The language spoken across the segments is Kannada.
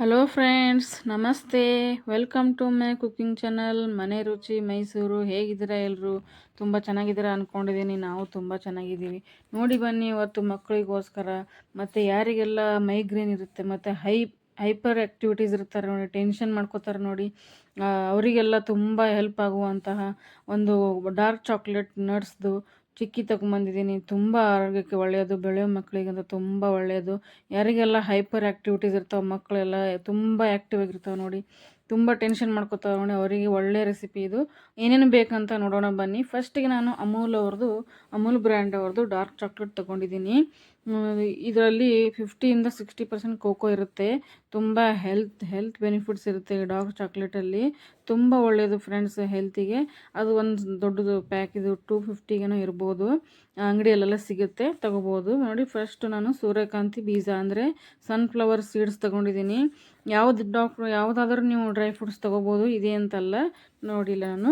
Hello friends namaste welcome to my cooking channel ಮನೆ ರುಚಿ ಮೈಸೂರು ಹೇಗಿದ್ದೀರಾ ಎಲ್ಲರೂ ತುಂಬ ಚೆನ್ನಾಗಿದ್ದೀರಾ ಅಂದ್ಕೊಂಡಿದ್ದೀನಿ ನಾವು ತುಂಬ ಚೆನ್ನಾಗಿದ್ದೀವಿ. ನೋಡಿ ಬನ್ನಿ, ಇವತ್ತು ಮಕ್ಕಳಿಗೋಸ್ಕರ ಮತ್ತು ಯಾರಿಗೆಲ್ಲ ಮೈಗ್ರೇನ್ ಇರುತ್ತೆ, ಮತ್ತು ಹೈ ಹೈಪರ್ ಆ್ಯಕ್ಟಿವಿಟೀಸ್ ಇರ್ತಾರೆ ನೋಡಿ ಟೆನ್ಷನ್ ಮಾಡ್ಕೋತಾರೆ ನೋಡಿ ಅವರಿಗೆಲ್ಲ ತುಂಬ ಹೆಲ್ಪ್ ಆಗುವಂತಹ ಒಂದು ಡಾರ್ಕ್ ಚಾಕ್ಲೇಟ್ ನಟ್ಸ್ದು ಚಿಕ್ಕಿ ತೊಗೊಂಬಂದಿದ್ದೀನಿ ತುಂಬ ಆರೋಗ್ಯಕ್ಕೆ ಒಳ್ಳೆಯದು, ಬೆಳೆಯೋ ಮಕ್ಕಳಿಗಂತೂ ತುಂಬ ಒಳ್ಳೆಯದು. ಯಾರಿಗೆಲ್ಲ ಹೈಪರ್ ಆ್ಯಕ್ಟಿವಿಟೀಸ್ ಇರ್ತಾವೆ ಮಕ್ಕಳೆಲ್ಲ ತುಂಬ ಆ್ಯಕ್ಟಿವ್ ಆಗಿರ್ತಾವೆ ನೋಡಿ. ತುಂಬ ಟೆನ್ಷನ್ ಮಾಡ್ಕೋತಾವೆ ನೋಡಿ, ಅವರಿಗೆ ಒಳ್ಳೆ ರೆಸಿಪಿ ಇದು. ಏನೇನು ಬೇಕಂತ ನೋಡೋಣ ಬನ್ನಿ. ಫಸ್ಟಿಗೆ ನಾನು ಅಮೂಲ್ ಅವ್ರದ್ದು, ಅಮೂಲ್ ಬ್ರ್ಯಾಂಡ್ ಅವ್ರದ್ದು ಡಾರ್ಕ್ ಚಾಕ್ಲೇಟ್ ತೊಗೊಂಡಿದ್ದೀನಿ. ಇದರಲ್ಲಿ ಫಿಫ್ಟಿಯಿಂದ ಸಿಕ್ಸ್ಟಿ ಪರ್ಸೆಂಟ್ ಕೋಕೋ ಇರುತ್ತೆ. ತುಂಬ ಹೆಲ್ತ್ ಹೆಲ್ತ್ ಬೆನಿಫಿಟ್ಸ್ ಇರುತ್ತೆ ಡಾರ್ಕ್ ಚಾಕ್ಲೇಟಲ್ಲಿ ತುಂಬ ಒಳ್ಳೆಯದು ಫ್ರೆಂಡ್ಸ್ ಹೆಲ್ತಿಗೆ ಅದು ಒಂದು ದೊಡ್ಡದು ಪ್ಯಾಕ್ ಇದು ಟೂ ಫಿಫ್ಟಿಗೇನೋ ಇರ್ಬೋದು. ಅಂಗಡಿಯಲ್ಲೆಲ್ಲ ಸಿಗುತ್ತೆ, ತಗೋಬೋದು. ನೋಡಿ ಫಸ್ಟ್ ನಾನು ಸೂರ್ಯಕಾಂತಿ ಬೀಜ ಅಂದರೆ ಸನ್ಫ್ಲವರ್ ಸೀಡ್ಸ್ ತೊಗೊಂಡಿದ್ದೀನಿ. ಯಾವ್ದು ಡಾಕ್ಟ್ರು ಯಾವುದಾದ್ರೂ ನೀವು ಡ್ರೈ ಫ್ರೂಟ್ಸ್ ತೊಗೋಬೋದು, ಇದೆ ಅಂತಲ್ಲ. ನೋಡಿಲ್ಲ ನಾನು.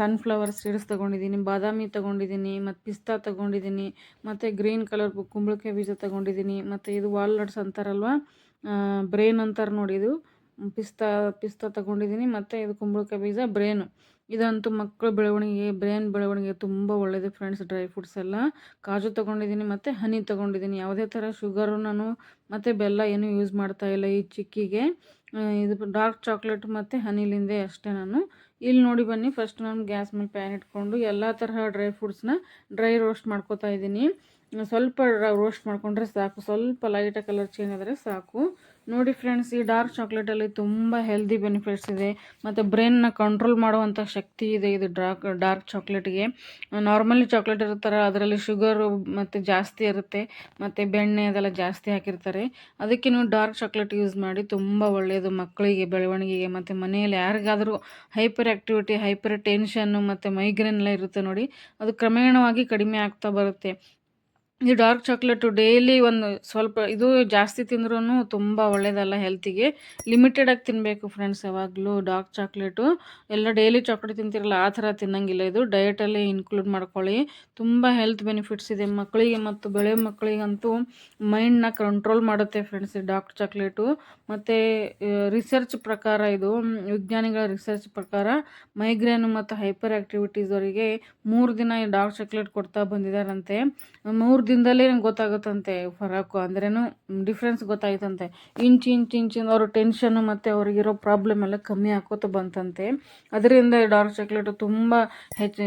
ಸನ್ಫ್ಲವರ್ ಸೀಡ್ಸ್ ತೊಗೊಂಡಿದ್ದೀನಿ, ಬಾದಾಮಿ ತೊಗೊಂಡಿದ್ದೀನಿ, ಮತ್ತು ಪಿಸ್ತಾ ತೊಗೊಂಡಿದ್ದೀನಿ, ಮತ್ತು ಗ್ರೀನ್ ಕಲರ್ ಕುಂಬಳಕಾಯಿ ಬೀಜ ತೊಗೊಂಡಿದ್ದೀನಿ, ಮತ್ತು ಇದು ವಾಲ್ನಟ್ಸ್ ಅಂತಾರಲ್ವ? ಬ್ರೇನ್ ಅಂತಾರೆ ನೋಡಿ ಇದು. ಪಿಸ್ತಾ ಪಿಸ್ತಾ ತೊಗೊಂಡಿದ್ದೀನಿ, ಮತ್ತು ಇದು ಕುಂಬಳಕಾಯಿ ಬೀಜ ಬ್ರೇನು ಇದಂತೂ ಮಕ್ಕಳ ಬೆಳವಣಿಗೆ ಬ್ರೇನ್ ಬೆಳವಣಿಗೆ ತುಂಬ ಒಳ್ಳೆಯದು ಫ್ರೆಂಡ್ಸ್ ಡ್ರೈ ಫ್ರೂಟ್ಸ್ ಎಲ್ಲ. ಕಾಜು ತೊಗೊಂಡಿದ್ದೀನಿ, ಮತ್ತು ಹನಿ ತೊಗೊಂಡಿದ್ದೀನಿ. ಯಾವುದೇ ಥರ ಶುಗರು ನಾನು ಮತ್ತು ಬೆಲ್ಲ ಏನೂ ಯೂಸ್ ಮಾಡ್ತಾ ಇಲ್ಲ ಈ ಚಿಕ್ಕಿಗೆ. ಇದು ಡಾರ್ಕ್ ಚಾಕ್ಲೇಟ್ ಮತ್ತು ಹನಿಲಿಂದೆ ಅಷ್ಟೇ ನಾನು. ಇಲ್ಲಿ ನೋಡಿ ಬನ್ನಿ ಫಸ್ಟ್ ನಾನು ಗ್ಯಾಸ್ ಮೇಲೆ ಪ್ಯಾನ್ ಇಟ್ಕೊಂಡು ಎಲ್ಲ ತರಹ ಡ್ರೈ ಫ್ರೂಟ್ಸ್ನ ಡ್ರೈ ರೋಸ್ಟ್ ಮಾಡ್ಕೋತಾ ಇದ್ದೀನಿ. ಸ್ವಲ್ಪ ರೋಸ್ಟ್ ಮಾಡಿಕೊಂಡ್ರೆ ಸಾಕು, ಸ್ವಲ್ಪ ಲೈಟಾಗಿ ಕಲರ್ ಚೇಂಜ್ ಆದರೆ ಸಾಕು. ನೋಡಿ ಫ್ರೆಂಡ್ಸ್ ಈ ಡಾರ್ಕ್ ಚಾಕ್ಲೇಟಲ್ಲಿ ತುಂಬ ಹೆಲ್ದಿ ಬೆನಿಫಿಟ್ಸ್ ಇದೆ. ಮತ್ತು ಬ್ರೈನ್ನ ಕಂಟ್ರೋಲ್ ಮಾಡುವಂಥ ಶಕ್ತಿ ಇದೆ ಇದು ಡಾರ್ಕ್ ಡಾರ್ಕ್ ಚಾಕ್ಲೇಟ್ಗೆ ನಾರ್ಮಲಿ ಚಾಕ್ಲೇಟ್ ಇರ್ತಾರೆ ಅದರಲ್ಲಿ ಶುಗರು ಮತ್ತು ಜಾಸ್ತಿ ಇರುತ್ತೆ. ಮತ್ತು ಬೆಣ್ಣೆ ಅದೆಲ್ಲ ಜಾಸ್ತಿ ಹಾಕಿರ್ತಾರೆ. ಅದಕ್ಕೆ ನೀವು ಡಾರ್ಕ್ ಚಾಕ್ಲೇಟ್ ಯೂಸ್ ಮಾಡಿ, ತುಂಬ ಒಳ್ಳೆಯದು ಮಕ್ಕಳಿಗೆ, ಬೆಳವಣಿಗೆಗೆ, ಮತ್ತು ಮನೆಯಲ್ಲಿ ಯಾರಿಗಾದರೂ ಹೈಪರ್ ಆ್ಯಕ್ಟಿವಿಟಿ ಹೈಪರ್ ಟೆನ್ಷನ್ನು ಮತ್ತು ಮೈಗ್ರೇನ್ ಎಲ್ಲ ಇರುತ್ತೆ ನೋಡಿ, ಅದು ಕ್ರಮೇಣವಾಗಿ ಕಡಿಮೆ ಆಗ್ತಾ ಬರುತ್ತೆ. ಈ ಡಾರ್ಕ್ ಚಾಕ್ಲೇಟು ಡೈಲಿ ಒಂದು ಸ್ವಲ್ಪ ಇದು ಜಾಸ್ತಿ ತಿಂದ್ರೂ ತುಂಬ ಒಳ್ಳೆಯದಲ್ಲ ಹೆಲ್ತಿಗೆ. ಲಿಮಿಟೆಡಾಗಿ ತಿನ್ನಬೇಕು ಫ್ರೆಂಡ್ಸ್ ಯಾವಾಗಲೂ ಡಾರ್ಕ್ ಚಾಕ್ಲೇಟು. ಎಲ್ಲ ಡೈಲಿ ಚಾಕ್ಲೇಟ್ ತಿಂತಿರಲ್ಲ, ಆ ಥರ ತಿನ್ನಂಗಿಲ್ಲ ಇದು. ಡಯಟಲ್ಲಿ ಇನ್ಕ್ಲೂಡ್ ಮಾಡ್ಕೊಳ್ಳಿ. ತುಂಬ ಹೆಲ್ತ್ ಬೆನಿಫಿಟ್ಸ್ ಇದೆ. ಮಕ್ಕಳಿಗೆ ಮತ್ತು ಬೆಳೆ ಮಕ್ಕಳಿಗಂತೂ ಮೈಂಡ್ನ ಕಂಟ್ರೋಲ್ ಮಾಡುತ್ತೆ ಫ್ರೆಂಡ್ಸ್ ಡಾರ್ಕ್ ಚಾಕ್ಲೇಟು. ಮತ್ತು ರಿಸರ್ಚ್ ಪ್ರಕಾರ ಇದು ವಿಜ್ಞಾನಿಗಳ ರಿಸರ್ಚ್ ಪ್ರಕಾರ ಮೈಗ್ರೇನ್ ಮತ್ತು ಹೈಪರ್ ಆ್ಯಕ್ಟಿವಿಟೀಸ್ ಅವರಿಗೆ ಮೂರು ದಿನ ಈ ಡಾರ್ಕ್ ಚಾಕ್ಲೇಟ್ ಕೊಡ್ತಾ ಬಂದಿದ್ದಾರಂತೆ ಮೂರು ದಿನದಲ್ಲೇ ನಂಗೆ ಗೊತ್ತಾಗುತ್ತಂತೆ ಫರಕ್ಕು ಅಂದ್ರೇನು ಡಿಫ್ರೆನ್ಸ್ ಗೊತ್ತಾಯ್ತಂತೆ. ಇಂಚ್ ಇಂಚ್ ಇಂಚಿಂದ ಅವ್ರ ಟೆನ್ಷನ್ನು ಮತ್ತು ಅವ್ರಿಗಿರೋ ಪ್ರಾಬ್ಲಮ್ ಎಲ್ಲ ಕಮ್ಮಿ ಆಕೋತ ಬಂತಂತೆ. ಅದರಿಂದ ಡಾರ್ಕ್ ಚಾಕ್ಲೇಟು ತುಂಬ ಹೆಚ್ಚು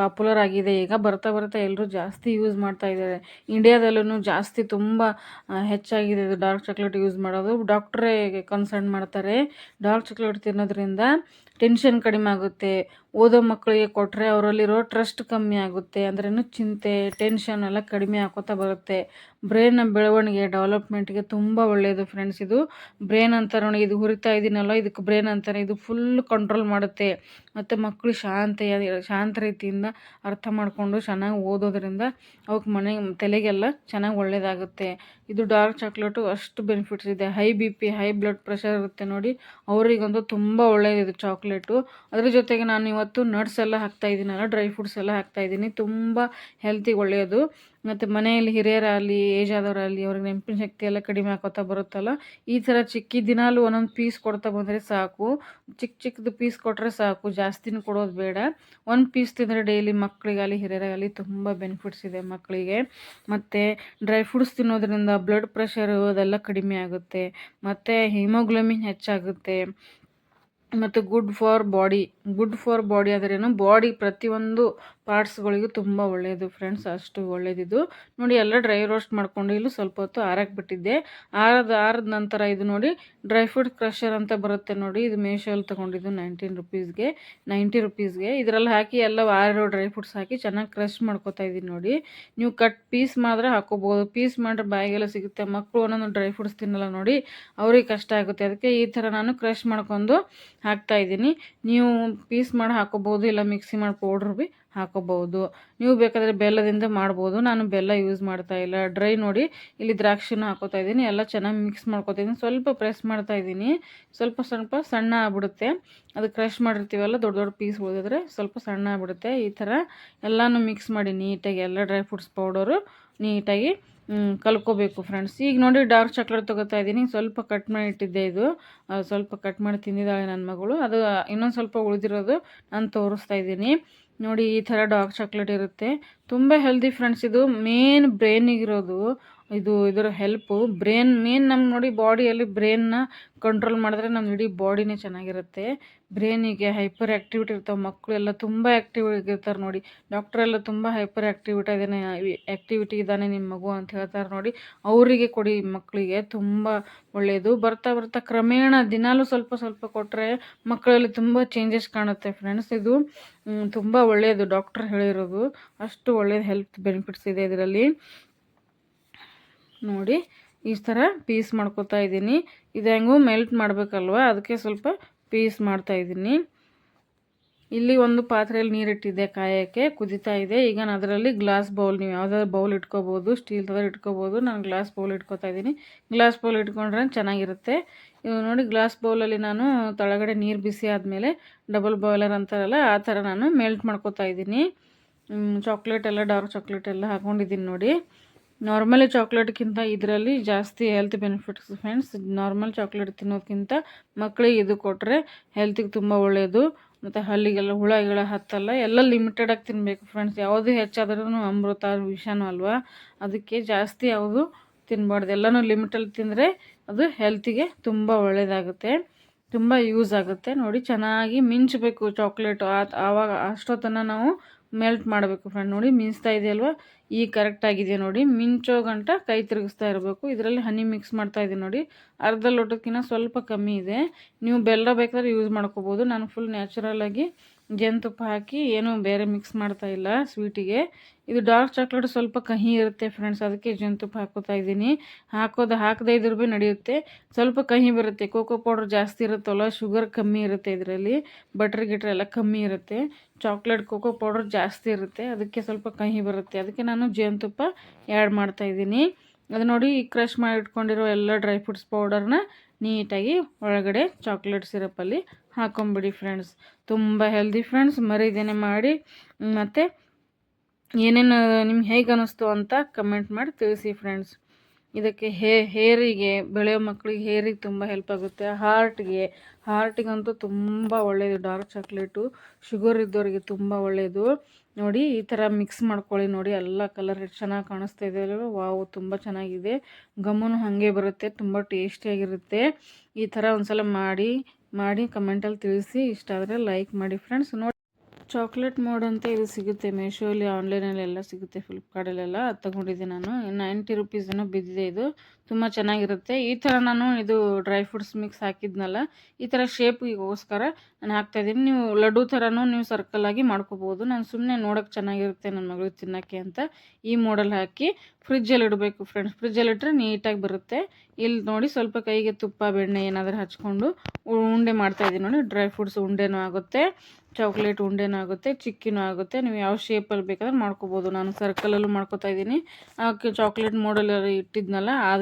ಪಾಪ್ಯುಲರ್ ಆಗಿದೆ. ಈಗ ಬರ್ತಾ ಬರ್ತಾ ಎಲ್ಲರೂ ಜಾಸ್ತಿ ಯೂಸ್ ಮಾಡ್ತಾ ಇದ್ದಾರೆ. ಇಂಡಿಯಾದಲ್ಲೂ ಜಾಸ್ತಿ ತುಂಬ ಹೆಚ್ಚಾಗಿದೆ ಇದು ಡಾರ್ಕ್ ಚಾಕ್ಲೇಟ್ ಯೂಸ್ ಮಾಡೋದು. ಡಾಕ್ಟ್ರೇ ಕನ್ಸರ್ನ್ ಮಾಡ್ತಾರೆ. ಡಾರ್ಕ್ ಚಾಕ್ಲೇಟ್ ತಿನ್ನೋದ್ರಿಂದ ಟೆನ್ಷನ್ ಕಡಿಮೆ ಆಗುತ್ತೆ. ಓದೋ ಮಕ್ಕಳಿಗೆ ಕೊಟ್ಟರೆ ಅವರಲ್ಲಿರೋ ಟ್ರಸ್ಟ್ ಕಮ್ಮಿ ಆಗುತ್ತೆ ಅಂದ್ರೂ ಚಿಂತೆ ಟೆನ್ಷನ್ ಎಲ್ಲ ಕಡಿಮೆ ಆಕೋತಾ ಬರುತ್ತೆ. ಬ್ರೈನ್ನ ಬೆಳವಣಿಗೆ ಡೆವಲಪ್ಮೆಂಟ್ಗೆ ತುಂಬ ಒಳ್ಳೆಯದು ಫ್ರೆಂಡ್ಸ್ ಇದು ಬ್ರೈನ್ ಅಂತಾರೆ ನೋಡಿ, ಇದು ಹುರಿತಾ ಇದ್ದೀನಲ್ಲ ಇದಕ್ಕೆ ಬ್ರೈನ್ ಅಂತಾರೆ ಇದು ಫುಲ್ ಕಂಟ್ರೋಲ್ ಮಾಡುತ್ತೆ. ಮತ್ತು ಮಕ್ಕಳು ಶಾಂತ ಶಾಂತ ರೀತಿಯಿಂದ ಅರ್ಥ ಮಾಡಿಕೊಂಡು ಚೆನ್ನಾಗಿ ಓದೋದ್ರಿಂದ ಅವಕ್ಕೆ ಮನೆ, ತಲೆಗೆಲ್ಲ ಚೆನ್ನಾಗಿ ಒಳ್ಳೆಯದಾಗುತ್ತೆ ಇದು ಡಾರ್ಕ್ ಚಾಕ್ಲೇಟು ಅಷ್ಟು ಬೆನಿಫಿಟ್ಸ್ ಇದೆ. High B P high blood pressure ಇರುತ್ತೆ ನೋಡಿ ಅವರಿಗಂತೂ ತುಂಬ ಒಳ್ಳೆಯದು ಇದು ಚಾಕ್ಲೇಟು ಅದ್ರ ಜೊತೆಗೆ ನಾನು ಇವತ್ತು ನಟ್ಸ್ ಎಲ್ಲ ಹಾಕ್ತಾ ಇದ್ದೀನಲ್ಲ ಡ್ರೈ ಫ್ರೂಟ್ಸ್ ಎಲ್ಲ ಹಾಕ್ತಾ ಇದ್ದೀನಿ ತುಂಬ ಹೆಲ್ತಿಗೆ ಒಳ್ಳೆಯದು ಮತ್ತು ಮನೆಯಲ್ಲಿ ಹಿರಿಯರಾಗಲಿ ಏಜ್ ಆದವರಾಗಲಿ, ಅವ್ರಿಗೆ ನೆನಪಿನ ಶಕ್ತಿ ಎಲ್ಲ ಕಡಿಮೆ ಆಕೋತಾ ಬರುತ್ತಲ್ಲ, ಈ ಥರ ಚಿಕ್ಕಿ ದಿನಾಲು ಒಂದೊಂದು ಪೀಸ್ ಕೊಡ್ತಾ ಬಂದರೆ ಸಾಕು. ಚಿಕ್ಕ ಚಿಕ್ಕದು ಪೀಸ್ ಕೊಟ್ಟರೆ ಸಾಕು, ಜಾಸ್ತಿನೂ ಕೊಡೋದು ಬೇಡ. ಒಂದು ಪೀಸ್ ತಿಂದರೆ ಡೈಲಿ ಮಕ್ಕಳಿಗಾಗಲಿ ಹಿರಿಯರಾಗಲಿ ತುಂಬ ಬೆನಿಫಿಟ್ಸ್ ಇದೆ ಮಕ್ಕಳಿಗೆ ಮತ್ತು ಡ್ರೈ ಫ್ರೂಟ್ಸ್ ತಿನ್ನೋದ್ರಿಂದ ಬ್ಲಡ್ ಪ್ರೆಷರ್ ಅದೆಲ್ಲ ಕಡಿಮೆ ಆಗುತ್ತೆ. ಮತ್ತು ಹಿಮೋಗ್ಲೋಮಿನ್ ಹೆಚ್ಚಾಗುತ್ತೆ. ಮತ್ತು good for body good for body ಅಂದ್ರೇನು ಬಾಡಿ ಪ್ರತಿಯೊಂದು ಪಾರ್ಟ್ಸ್ಗಳಿಗೂ ತುಂಬ ಒಳ್ಳೆಯದು ಫ್ರೆಂಡ್ಸ್, ಅಷ್ಟು ಒಳ್ಳೆಯದಿದು ನೋಡಿ, ಎಲ್ಲ ಡ್ರೈ ರೋಸ್ಟ್ ಮಾಡ್ಕೊಂಡು ಇಲ್ಲೂ ಸ್ವಲ್ಪ ಹೊತ್ತು ಆರಕ್ಕೆ ಬಿಟ್ಟಿದ್ದೆ ಆರದ ಆರದ ನಂತರ ಇದು ನೋಡಿ, ಡ್ರೈ ಫ್ರೂಟ್ ಕ್ರಷರ್ ಅಂತ ಬರುತ್ತೆ ನೋಡಿ, ಇದು ಮೇಶೋಲ್ಲಿ ತೊಗೊಂಡಿದ್ದು ನೈನ್ಟೀನ್ ರುಪೀಸ್ಗೆ ನೈಂಟಿ ರುಪೀಸ್ಗೆ. ಇದರಲ್ಲಿ ಹಾಕಿ ಎಲ್ಲ ಆರು ಡ್ರೈ ಫ್ರೂಟ್ಸ್ ಹಾಕಿ ಚೆನ್ನಾಗಿ ಕ್ರಷ್ ಮಾಡ್ಕೋತಾ ಇದ್ದೀನಿ ನೋಡಿ. ನೀವು ಕಟ್ ಪೀಸ್ ಮಾತ್ರ ಹಾಕೋಬೋದು. ಪೀಸ್ ಮಾಡಿದ್ರೆ ಬಾಯಿಗೆಲ್ಲ ಸಿಗುತ್ತೆ. ಮಕ್ಕಳು ಒಂದೊಂದು ಡ್ರೈ ಫ್ರೂಟ್ಸ್ ತಿನ್ನಲ್ಲ ನೋಡಿ, ಅವ್ರಿಗೆ ಕಷ್ಟ ಆಗುತ್ತೆ. ಅದಕ್ಕೆ ಈ ಥರ ನಾನು ಕ್ರಷ್ ಮಾಡ್ಕೊಂಡು ಹಾಕ್ತಾ ಇದ್ದೀನಿ. ನೀವು ಪೀಸ್ ಮಾಡಿ ಹಾಕೋಬೋದು ಇಲ್ಲ ಮಿಕ್ಸಿ ಮಾಡಿ ಪೌಡ್ರ್ ಭೀ ಹಾಕೋಬಹುದು. ನೀವು ಬೇಕಾದರೆ ಬೆಲ್ಲದಿಂದ ಮಾಡ್ಬೋದು. ನಾನು ಬೆಲ್ಲ ಯೂಸ್ ಮಾಡ್ತಾ ಇಲ್ಲ. ಡ್ರೈ ನೋಡಿ ಇಲ್ಲಿ ದ್ರಾಕ್ಷಿನ ಹಾಕೋತಾ ಇದ್ದೀನಿ. ಎಲ್ಲ ಚೆನ್ನಾಗಿ ಮಿಕ್ಸ್ ಮಾಡ್ಕೊತಾ ಇದ್ದೀನಿ. ಸ್ವಲ್ಪ ಪ್ರೆಸ್ ಮಾಡ್ತಾ ಇದ್ದೀನಿ. ಸ್ವಲ್ಪ ಸ್ವಲ್ಪ ಸಣ್ಣ ಆಗ್ಬಿಡುತ್ತೆ. ಅದು ಕ್ರಷ್ ಮಾಡಿರ್ತೀವಲ್ಲ, ದೊಡ್ಡ ದೊಡ್ಡ ಪೀಸ್ ಉಳಿದಿದ್ರೆ ಸ್ವಲ್ಪ ಸಣ್ಣ ಆಗ್ಬಿಡುತ್ತೆ ಈ ಥರ. ಎಲ್ಲನೂ ಮಿಕ್ಸ್ ಮಾಡಿ ನೀಟಾಗಿ, ಎಲ್ಲ ಡ್ರೈ ಫ್ರೂಟ್ಸ್ ಪೌಡರು ನೀಟಾಗಿ ಕಲ್ಕೋಬೇಕು ಫ್ರೆಂಡ್ಸ್ ಈಗ ನೋಡಿ ಡಾರ್ಕ್ ಚಾಕ್ಲೇಟ್ ತೊಗೋತಾ ಇದ್ದೀನಿ. ಸ್ವಲ್ಪ ಕಟ್ ಮಾಡಿ ಇಟ್ಟಿದ್ದೆ ಇದು. ಸ್ವಲ್ಪ ಕಟ್ ಮಾಡಿ ತಿಂದಿದ್ದಾಳೆ ನನ್ನ ಮಗಳು. ಅದು ಇನ್ನೊಂದು ಸ್ವಲ್ಪ ಉಳಿದಿರೋದು ನಾನು ತೋರಿಸ್ತಾ ಇದ್ದೀನಿ. ನೋಡಿ ಈ ಥರ ಡಾರ್ಕ್ ಚಾಕ್ಲೇಟ್ ಇರುತ್ತೆ. ತುಂಬ ಹೆಲ್ದಿ ಫ್ರೆಂಡ್ಸ್ ಇದು. ಮೇನ್ ಬ್ರೈನಿಗಿರೋದು ಇದು ಇದರ ಹೆಲ್ಪು ಬ್ರೇನ್ ಮೇನ್ ನಮ್ಮ ನೋಡಿ ಬಾಡಿಯಲ್ಲಿ ಬ್ರೇನ್ನ ಕಂಟ್ರೋಲ್ ಮಾಡಿದ್ರೆ ನಮ್ಮ ಇಡೀ ಬಾಡಿನೇ ಚೆನ್ನಾಗಿರುತ್ತೆ. ಬ್ರೇನಿಗೆ ಹೈಪರ್ ಆ್ಯಕ್ಟಿವಿಟಿ ಇರ್ತಾವೆ. ಮಕ್ಕಳು ಎಲ್ಲ ತುಂಬ ಆ್ಯಕ್ಟಿವ್ ಇರ್ತಾರೆ ನೋಡಿ. ಡಾಕ್ಟರ್ ಎಲ್ಲ ತುಂಬ ಹೈಪರ್ ಆ್ಯಕ್ಟಿವಿಟಿ ಇದ್ದಾನೆ ಆ್ಯಕ್ಟಿವಿಟಿ ಇದ್ದಾನೆ ನಿಮ್ಮ ಮಗು ಅಂತ ಹೇಳ್ತಾರೆ ನೋಡಿ. ಅವರಿಗೆ ಕೊಡಿ ಮಕ್ಕಳಿಗೆ ತುಂಬ ಒಳ್ಳೆಯದು ಬರ್ತಾ ಬರ್ತಾ ಕ್ರಮೇಣ ದಿನಾಲೂ ಸ್ವಲ್ಪ ಸ್ವಲ್ಪ ಕೊಟ್ಟರೆ ಮಕ್ಕಳಲ್ಲಿ ತುಂಬ ಚೇಂಜಸ್ ಕಾಣುತ್ತೆ ಫ್ರೆಂಡ್ಸ್ ಇದು ತುಂಬ ಒಳ್ಳೆಯದು ಡಾಕ್ಟ್ರ್ ಹೇಳಿರೋದು ಅಷ್ಟು ಒಳ್ಳೆಯದು ಹೆಲ್ತ್ ಬೆನಿಫಿಟ್ಸ್ ಇದೆ ಇದರಲ್ಲಿ. ನೋಡಿ ಈ ಥರ ಪೀಸ್ ಮಾಡ್ಕೊತಾ ಇದ್ದೀನಿ. ಇದು ಹೆಂಗೂ ಮೆಲ್ಟ್ ಮಾಡಬೇಕಲ್ವ? ಅದಕ್ಕೆ ಸ್ವಲ್ಪ ಪೀಸ್ ಮಾಡ್ತಾ ಇದ್ದೀನಿ. ಇಲ್ಲಿ ಒಂದು ಪಾತ್ರೆಯಲ್ಲಿ ನೀರಿಟ್ಟಿದ್ದೆ ಕಾಯೋಕ್ಕೆ, ಕುದಿತಾ ಇದೆ. ಈಗ ನಾನು ಅದರಲ್ಲಿ ಗ್ಲಾಸ್ ಬೌಲ್, ನೀವು ಯಾವುದಾದ್ರು ಬೌಲ್ ಇಟ್ಕೋಬೋದು, ಸ್ಟೀಲ್ ಥರ ಇಟ್ಕೋಬೋದು, ನಾನು ಗ್ಲಾಸ್ ಬೌಲ್ ಇಟ್ಕೋತಾ ಇದ್ದೀನಿ. ಗ್ಲಾಸ್ ಬೌಲ್ ಇಟ್ಕೊಂಡ್ರೆ ಚೆನ್ನಾಗಿರುತ್ತೆ. ಇವು ನೋಡಿ, ಗ್ಲಾಸ್ ಬೌಲಲ್ಲಿ ನಾನು ತಳಗಡೆ ನೀರು ಬಿಸಿ ಆದಮೇಲೆ ಡಬಲ್ ಬಾಯ್ಲರ್ ಅಂತಾರಲ್ಲ, ಆ ಥರ ನಾನು ಮೆಲ್ಟ್ ಮಾಡ್ಕೋತಾ ಇದ್ದೀನಿ. ಚಾಕ್ಲೇಟ್ ಎಲ್ಲ, ಡಾರ್ಕ್ ಚಾಕ್ಲೇಟ್ ಎಲ್ಲ ಹಾಕೊಂಡಿದ್ದೀನಿ ನೋಡಿ. ನಾರ್ಮಲಿ ಚಾಕ್ಲೇಟ್ಗಿಂತ ಇದರಲ್ಲಿ ಜಾಸ್ತಿ health benefits friends normal chocolate ತಿನ್ನೋದಕ್ಕಿಂತ ಮಕ್ಕಳಿಗೆ ಇದು ಕೊಟ್ಟರೆ ಹೆಲ್ತಿಗೆ ತುಂಬ ಒಳ್ಳೆಯದು ಮತ್ತು ಹಲ್ಲಿಗೆಲ್ಲ ಹುಳ ಗಿಳ ಹತ್ತಲ್ಲ, ಎಲ್ಲ ಲಿಮಿಟೆಡಾಗಿ ತಿನ್ನಬೇಕು ಫ್ರೆಂಡ್ಸ್ ಯಾವುದು ಹೆಚ್ಚಾದ್ರೂ ಅಮೃತ, ವಿಷಾನು ಅಲ್ವಾ? ಅದಕ್ಕೆ ಜಾಸ್ತಿ ಯಾವುದು ತಿನ್ನಬಾರ್ದು ಎಲ್ಲನೂ ಲಿಮಿಟಲ್ಲಿ ತಿಂದರೆ ಅದು ಹೆಲ್ತಿಗೆ ತುಂಬ ಒಳ್ಳೆಯದಾಗುತ್ತೆ ತುಂಬ ಯೂಸ್ ಆಗುತ್ತೆ. ನೋಡಿ, ಚೆನ್ನಾಗಿ ಮಿಂಚಬೇಕು ಚಾಕ್ಲೇಟು ಆವಾಗ ಅಷ್ಟೊತ್ತನ್ನು ನಾವು ಮೆಲ್ಟ್ ಮಾಡಬೇಕು ಫ್ರೆಂಡ್ ನೋಡಿ. ಮಿಂಚ್ತಾ ಇದೆಯಲ್ವ? ಈ ಕರೆಕ್ಟ್ ಆಗಿದೆ ನೋಡಿ. ಮಿಂಚೋ ಗಂಟ ಕೈ ತಿರುಗಿಸ್ತಾ ಇರಬೇಕು. ಇದರಲ್ಲಿ ಹನಿ ಮಿಕ್ಸ್ ಮಾಡ್ತಾ ಇದೆ ನೋಡಿ. ಅರ್ಧ ಲೋಟಕ್ಕಿಂತ ಸ್ವಲ್ಪ ಕಮ್ಮಿ ಇದೆ. ನೀವು ಬೆಲ್ಲ ಬೇಕಾದ್ರೆ ಯೂಸ್ ಮಾಡ್ಕೋಬೋದು. ನಾನು ಫುಲ್ ನ್ಯಾಚುರಲಾಗಿ ಜೇನುತುಪ್ಪ ಹಾಕಿ ಏನೂ ಬೇರೆ ಮಿಕ್ಸ್ ಮಾಡ್ತಾ ಇಲ್ಲ ಸ್ವೀಟಿಗೆ ಇದು ಡಾರ್ಕ್ ಚಾಕ್ಲೇಟ್ ಸ್ವಲ್ಪ ಕಹಿ ಇರುತ್ತೆ ಫ್ರೆಂಡ್ಸ್ ಅದಕ್ಕೆ ಜೇನುತುಪ್ಪ ಹಾಕೋತಾ ಇದ್ದೀನಿ. ಹಾಕೋದು, ಹಾಕದೇ ಇದ್ರ ಭೀ ನಡೆಯುತ್ತೆ. ಸ್ವಲ್ಪ ಕಹಿ ಬರುತ್ತೆ ಕೋಕೋ ಪೌಡರ್ ಜಾಸ್ತಿ ಇರುತ್ತಲ್ಲ ಶುಗರ್ ಕಮ್ಮಿ ಇರುತ್ತೆ ಇದರಲ್ಲಿ ಬಟ್ರ್ ಗಿಟ್ರ್ ಎಲ್ಲ ಕಮ್ಮಿ ಇರುತ್ತೆ. ಚಾಕ್ಲೇಟ್ ಕೋಕೋ ಪೌಡರ್ ಜಾಸ್ತಿ ಇರುತ್ತೆ, ಅದಕ್ಕೆ ಸ್ವಲ್ಪ ಕಹಿ ಬರುತ್ತೆ. ಅದಕ್ಕೆ ನಾನು ಜೇನುತುಪ್ಪ ಆ್ಯಡ್ ಮಾಡ್ತಾಯಿದ್ದೀನಿ ಅದು ನೋಡಿ ಈ ಕ್ರಷ್ ಮಾಡಿ ಇಟ್ಕೊಂಡಿರೋ ಎಲ್ಲ ಡ್ರೈ ಫ್ರೂಟ್ಸ್ ಪೌಡರ್ನ ನೀಟಾಗಿ ಒಳಗಡೆ ಚಾಕ್ಲೇಟ್ ಸಿರಪಲ್ಲಿ ಹಾಕೊಂಬಿಡಿ ಫ್ರೆಂಡ್ಸ್ ತುಂಬ ಹೆಲ್ದಿ ಫ್ರೆಂಡ್ಸ್ ಮರಿದೇನೆ ಮಾಡಿ. ಮತ್ತು ಏನೇನು, ನಿಮ್ಗೆ ಹೇಗೆ ಅನ್ನಿಸ್ತು ಅಂತ ಕಮೆಂಟ್ ಮಾಡಿ ತಿಳಿಸಿ ಫ್ರೆಂಡ್ಸ್ ಇದಕ್ಕೆ ಹೇ, ಹೇರಿಗೆ, ಬೆಳೆಯೋ ಮಕ್ಕಳಿಗೆ ಹೇರಿಗೆ ತುಂಬ ಹೆಲ್ಪ್ ಆಗುತ್ತೆ. ಹಾರ್ಟ್ಗೆ ಹಾರ್ಟಿಗಂತೂ ತುಂಬ ಒಳ್ಳೆಯದು ಡಾರ್ಕ್ ಚಾಕ್ಲೇಟು ಶುಗರ್ ಇದ್ದವರಿಗೆ ತುಂಬ ಒಳ್ಳೆಯದು ನೋಡಿ, ಈ ಥರ ಮಿಕ್ಸ್ ಮಾಡ್ಕೊಳ್ಳಿ ನೋಡಿ. ಎಲ್ಲ ಕಲರ್ ಚೆನ್ನಾಗಿ ಕಾಣಿಸ್ತಾ ಇದೆ ವಾವು ತುಂಬ ಚೆನ್ನಾಗಿದೆ. ಗಮ್ಮನು ಹಾಗೆ ಬರುತ್ತೆ. ತುಂಬ ಟೇಸ್ಟಿಯಾಗಿರುತ್ತೆ ಈ ಥರ ಒಂದು ಸಲ ಮಾಡಿ ಮಾಡಿ ಕಮೆಂಟಲ್ಲಿ ತಿಳಿಸಿ. ಇಷ್ಟ ಆದರೆ ಲೈಕ್ ಮಾಡಿ ಫ್ರೆಂಡ್ಸ್ ನೋಡಿ ಚಾಕ್ಲೇಟ್ ಮೋಡ್ ಅಂತ ಇದು ಸಿಗುತ್ತೆ ಮೀಶೋಲಿ, ಆನ್ಲೈನಲ್ಲಿ ಎಲ್ಲ ಸಿಗುತ್ತೆ, ಫ್ಲಿಪ್ಕಾರ್ಟಲ್ಲೆಲ್ಲ. ತೊಗೊಂಡಿದ್ದೆ ನಾನು. ನೈಂಟಿ ರುಪೀಸ್ ಏನೋ ಬಿದ್ದಿದೆ ಇದು. ತುಂಬ ಚೆನ್ನಾಗಿರುತ್ತೆ. ಈ ಥರ ನಾನು ಇದು ಡ್ರೈ ಫ್ರೂಟ್ಸ್ ಮಿಕ್ಸ್ ಹಾಕಿದ್ನಲ್ಲ, ಈ ಥರ ಶೇಪ್ಗೋಸ್ಕರ ನಾನು ಹಾಕ್ತಾಯಿದ್ದೀನಿ ನೀವು ಲಡ್ಡು ಥರನೂ ನೀವು ಸರ್ಕಲ್ ಆಗಿ ಮಾಡ್ಕೋಬೋದು. ನಾನು ಸುಮ್ಮನೆ ನೋಡೋಕೆ ಚೆನ್ನಾಗಿರುತ್ತೆ ನನ್ನ ಮಗಳು ತಿನ್ನೋಕ್ಕೆ ಅಂತ ಈ ಮಾಡಲ್ ಹಾಕಿ ಫ್ರಿಜ್ಜಲ್ಲಿ ಇಡಬೇಕು ಫ್ರೆಂಡ್ಸ್ ಫ್ರಿಜ್ಜಲ್ಲಿ ಇಟ್ಟರೆ ನೀಟಾಗಿ ಬರುತ್ತೆ. ಇಲ್ಲಿ ನೋಡಿ ಸ್ವಲ್ಪ ಕೈಗೆ ತುಪ್ಪ, ಬೆಣ್ಣೆ ಏನಾದರೂ ಹಚ್ಕೊಂಡು ಉಂಡೆ ಮಾಡ್ತಾಯಿದ್ದೀನಿ ನೋಡಿ. ಡ್ರೈ ಫ್ರೂಟ್ಸ್ ಉಂಡೆನೂ ಆಗುತ್ತೆ. ಚಾಕ್ಲೇಟ್ ಉಂಡೆನೂ ಆಗುತ್ತೆ, ಚಿಕ್ಕಿನೂ ಆಗುತ್ತೆ. ನೀವು ಯಾವ ಶೇಪಲ್ಲಿ ಬೇಕಾದ್ರೆ ಮಾಡ್ಕೋಬೋದು. ನಾನು ಸರ್ಕಲಲ್ಲೂ ಮಾಡ್ಕೋತಾ ಇದ್ದೀನಿ. ಚಾಕ್ಲೇಟ್ ಮೋಡಲಲ್ಲಿ ಇಟ್ಟಿದ್ನಲ್ಲ, ಆ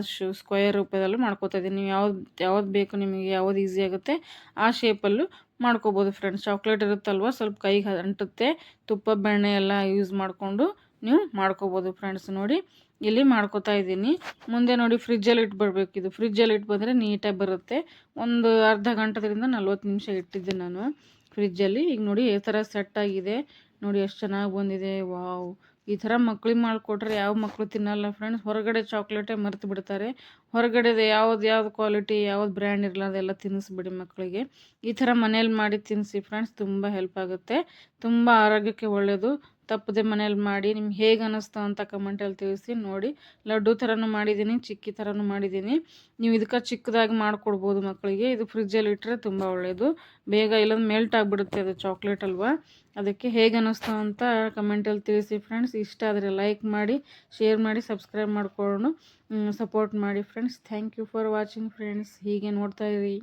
ಸ್ಕ್ವೇರ್ ರೂಪದಲ್ಲೂ ಮಾಡ್ಕೋತಾ ಇದ್ದೀನಿ. ನೀವು ಯಾವ್ದು ಯಾವ್ದು ಬೇಕು ನಿಮಗೆ, ಯಾವ್ದು ಈಸಿ ಆಗುತ್ತೆ, ಆ ಶೇಪಲ್ಲೂ ಮಾಡ್ಕೋಬೋದು ಫ್ರೆಂಡ್ಸ್ ಚಾಕ್ಲೇಟ್ ಇರುತ್ತಲ್ವ, ಸ್ವಲ್ಪ ಕೈಗೆ ಅಂಟುತ್ತೆ, ತುಪ್ಪ, ಬೆಣ್ಣೆ ಎಲ್ಲ ಯೂಸ್ ಮಾಡಿಕೊಂಡು ನೀವು ಮಾಡ್ಕೋಬೋದು ಫ್ರೆಂಡ್ಸ್ ನೋಡಿ, ಇಲ್ಲಿ ಮಾಡ್ಕೋತಾ ಇದ್ದೀನಿ. ಮುಂದೆ ನೋಡಿ ಫ್ರಿಜ್ಜಲ್ಲಿ ಇಟ್ಬಿಡ್ಬೇಕು ಇದು. ಫ್ರಿಜ್ಜಲ್ಲಿ ಇಟ್ಟು ಬಂದರೆ ನೀಟಾಗಿ ಬರುತ್ತೆ. ಒಂದು ಅರ್ಧ ಗಂಟೆದಿಂದ ನಲ್ವತ್ತು ನಿಮಿಷ ಇಟ್ಟಿದ್ದೆ ನಾನು. ಫ್ರಿಜ್ಜಲ್ಲಿ ಈಗ ನೋಡಿ ಈ ಥರ ಸೆಟ್ ಆಗಿದೆ. ನೋಡಿ ಎಷ್ಟು ಚೆನ್ನಾಗಿ ಬಂದಿದೆ. ವಾವ್. ಈ ಥರ ಮಕ್ಳಿಗೆ ಮಾಡಿಕೊಟ್ರೆ ಯಾವ ಮಕ್ಕಳು ತಿನ್ನಲ್ಲ ಫ್ರೆಂಡ್ಸ್ ಹೊರಗಡೆ ಚಾಕ್ಲೇಟೇ ಮರೆತು ಬಿಡ್ತಾರೆ. ಹೊರಗಡೆದು ಯಾವ್ದು ಯಾವ್ದು ಕ್ವಾಲಿಟಿ ಯಾವ್ದು ಬ್ರ್ಯಾಂಡ್ ಇರಲ್ಲ ಅದೆಲ್ಲ ತಿನ್ನಿಸ್ಬಿಡಿ ಮಕ್ಕಳಿಗೆ ಈ ಥರ ಮನೇಲಿ ಮಾಡಿ ತಿನ್ನಿಸಿ ಫ್ರೆಂಡ್ಸ್ ತುಂಬ ಹೆಲ್ಪ್ ಆಗುತ್ತೆ. ತುಂಬ ಆರೋಗ್ಯಕ್ಕೆ ಒಳ್ಳೆಯದು ತಪ್ಪದೆ ಮನೇಲಿ ಮಾಡಿ ನಿಮ್ಗೆ ಹೇಗೆ ಅನ್ನಿಸ್ತು ಅಂತ ಕಮೆಂಟಲ್ಲಿ ತಿಳಿಸಿ ನೋಡಿ. ಲಡ್ಡು ಥರನೂ ಮಾಡಿದ್ದೀನಿ, ಚಿಕ್ಕಿ ಥರನೂ ಮಾಡಿದ್ದೀನಿ. ನೀವು ಇದಕ್ಕೆ ಚಿಕ್ಕದಾಗಿ ಮಾಡಿಕೊಡ್ಬೋದು ಮಕ್ಕಳಿಗೆ. ಇದು ಫ್ರಿಜ್ಜಲ್ಲಿ ಇಟ್ಟರೆ ತುಂಬ ಒಳ್ಳೆಯದು ಬೇಗ ಇಲ್ಲೊಂದು ಮೆಲ್ಟ್ ಆಗಿಬಿಡುತ್ತೆ ಅದು ಚಾಕ್ಲೇಟ್ ಅಲ್ವಾ. ಅದಕ್ಕೆ ಹೇಗೆ ಅನ್ನಿಸ್ತು ಅಂತ ಕಮೆಂಟಲ್ಲಿ ತಿಳಿಸಿ ಫ್ರೆಂಡ್ಸ್ ಇಷ್ಟ ಆದರೆ ಲೈಕ್ ಮಾಡಿ ಶೇರ್ ಮಾಡಿ ಸಬ್ಸ್ಕ್ರೈಬ್ ಮಾಡಿಕೊಂಡು ಸಪೋರ್ಟ್ ಮಾಡಿ friends thank you for watching friends ಹೀಗೆ ನೋಡ್ತಾ ಇರಿ.